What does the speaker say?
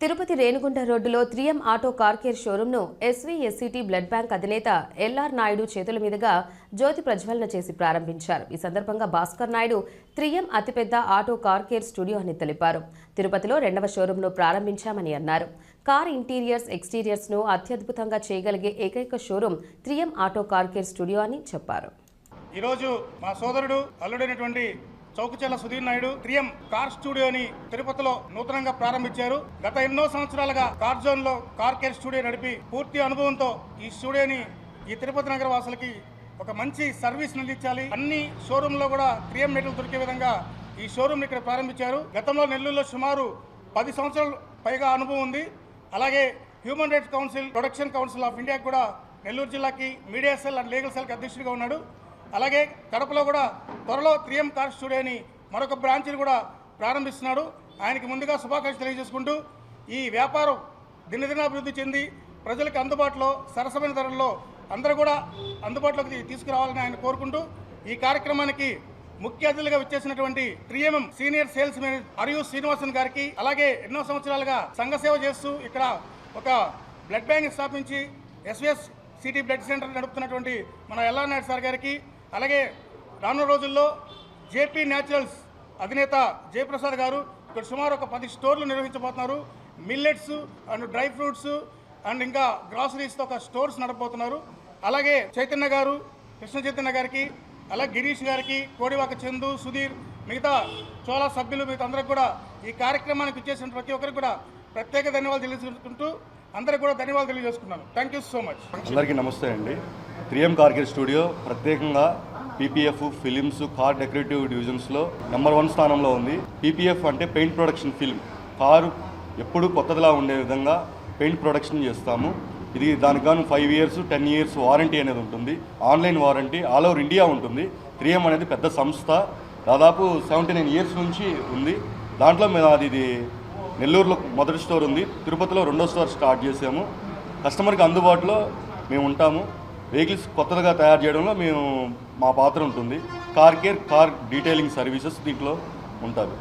తిరుపతి రేణుగుంట రోడ్డులో three M auto car care షోరూంను SVS city blood bank అధినేత LR Naidu చేతుల మీదుగా జ్యోతి ప్రజ్వలన చేసి ప్రారంభించారు. ఈ సందర్భంగా భాస్కర్ నాయుడు త్రియం అతిపెద్ద ఆటో కార్ కేర్ స్టూడియో అని తెలిపారు. తిరుపతిలో రెండవ షోరూంను ప్రారంభించామని అన్నారు. కార్ ఇంటీరియర్స్ ఎక్స్టీరియర్స్ను అత్యద్భుతంగా చేయగలిగే ఏకైక showroom three M auto car care studio అని చెప్పారు. ఈరోజు మా సోదరుడు అల్లుడైనటువంటి Chaukachella Sudheer Naidu three M car స్టూడియోని తిరుపతిలో నూతనంగా ప్రారంభించారు. గత ఎన్నో సంవత్సరాలుగా కార్ జోన్లో కార్ కేర్ స్టూడియో నడిపి పూర్తి అనుభవంతో ఈ స్టూడియోని ఈ తిరుపతి నగర వాసులకి ఒక మంచి సర్వీస్ అందించాలి. అన్ని షోరూమ్లో కూడా త్రియం మెటీరియల్ దొరికే విధంగా ఈ షోరూమ్ ఇక్కడ ప్రారంభించారు. గతంలో నెల్లూరులో సుమారు పది సంవత్సరాలు పైగా అనుభవం ఉంది. అలాగే human rights council production council of India కూడా నెల్లూరు జిల్లాకి మీడియా సెల్ అండ్ లీగల్ సెల్కి అధ్యక్షుడిగా ఉన్నాడు. అలాగే కడపలో కూడా త్వరలో త్రియం కార్ స్టూడియోని మరొక బ్రాంచ్ని కూడా ప్రారంభిస్తున్నాడు. ఆయనకి ముందుగా శుభాకాంక్షలు తెలియజేసుకుంటూ ఈ వ్యాపారం దినదినాభివృద్ధి చెంది ప్రజలకు అందుబాటులో సరసమైన ధరల్లో అందరూ కూడా అందుబాటులోకి తీసుకురావాలని ఆయన కోరుకుంటూ ఈ కార్యక్రమానికి ముఖ్య అతిథులుగా వచ్చేసినటువంటి three M senior sales manager అరియు Srinivasan గారికి అలాగే ఎన్నో సంవత్సరాలుగా సంఘ సేవ చేస్తూ ఇక్కడ ఒక బ్లడ్ బ్యాంక్ స్థాపించి ఎస్విఎస్ సిటీ బ్లడ్ సెంటర్ నడుపుతున్నటువంటి మన ఎల్ఆర్ నాయుడు సార్ గారికి అలాగే రానున్న రోజుల్లో జేపీ న్యాచురల్స్ అధినేత జయప్రసాద్ గారు ఇక్కడ సుమారు ఒక పది స్టోర్లు నిర్వహించబోతున్నారు. Millets and dry fruits and ఇంకా గ్రాసరీస్తో ఒక స్టోర్స్ నడపబోతున్నారు. అలాగే చైతన్య గారు కృష్ణ చైతన్య గారికి అలాగే గిరీష్ గారికి కోడివాక చందు సుధీర్ మిగతా చోళా సభ్యులు మిగతా అందరికి కూడా ఈ కార్యక్రమానికి ఇచ్చేసిన ప్రతి ఒక్కరికి కూడా ప్రత్యేక ధన్యవాదాలు తెలియజేసుకుంటూ అందరికి కూడా ధన్యవాదాలు తెలియజేసుకున్నాను. థ్యాంక్ యూ సో మచ్ అందరికీ నమస్తే అండి. త్రియం కార్గిల్ స్టూడియో ప్రత్యేకంగా పీపీఎఫ్ ఫిలిమ్స్ కార్ డెకరేటివ్ డివిజన్స్లో నెంబర్ వన్ స్థానంలో ఉంది. పీపీఎఫ్ అంటే పెయింట్ ప్రొడక్షన్ ఫిల్మ్ కారు ఎప్పుడు కొత్తదిలా ఉండే విధంగా పెయింట్ ప్రొడక్షన్ చేస్తాము. ఇది దానికి five years ten years warranty అనేది ఉంటుంది. Online warranty all over India ఉంటుంది. త్రియం అనేది పెద్ద సంస్థ. దాదాపు సెవెంటీ నైన్ ఇయర్స్ నుంచి ఉంది. దాంట్లో మేము అది ఇది నెల్లూరులో మొదటి స్టోర్ ఉంది. తిరుపతిలో రెండో స్టోర్ స్టార్ట్ చేసాము. కస్టమర్కి అందుబాటులో మేము ఉంటాము. వెహికల్స్ కొత్తగా తయారు చేయడంలో మేము మా పాత్ర ఉంటుంది. Car care car detailing services దీంట్లో ఉంటుంది